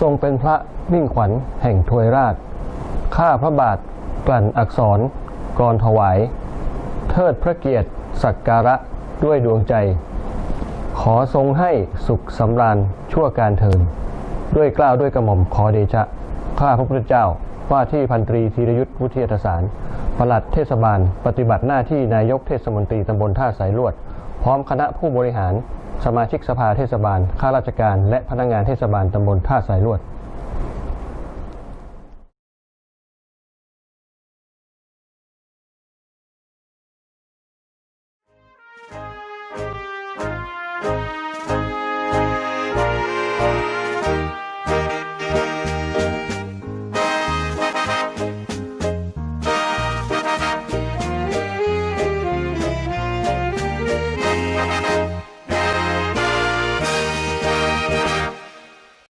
ทรงเป็นพระมิ่งขวัญแห่งทวยราช ข้าพระบาทกลั่นอักษรกรถวาย เทิดพระเกียรติสักการะด้วยดวงใจ ขอทรงให้สุขสำราญชั่วการเทินด้วยกล้าวด้วยกระหม่อมขอเดชะ ข้าพระพุทธเจ้าว่าที่พันตรีธีรยุทธวุฒิยสารปลัดเทศบาล ปฏิบัติหน้าที่นายกเทศมนตรีตำบลท่าสายลวด พร้อมคณะผู้บริหาร สมาชิกสภาเทศบาล ข้าราชการ และพนักงานเทศบาลตำบลท่าสายลวด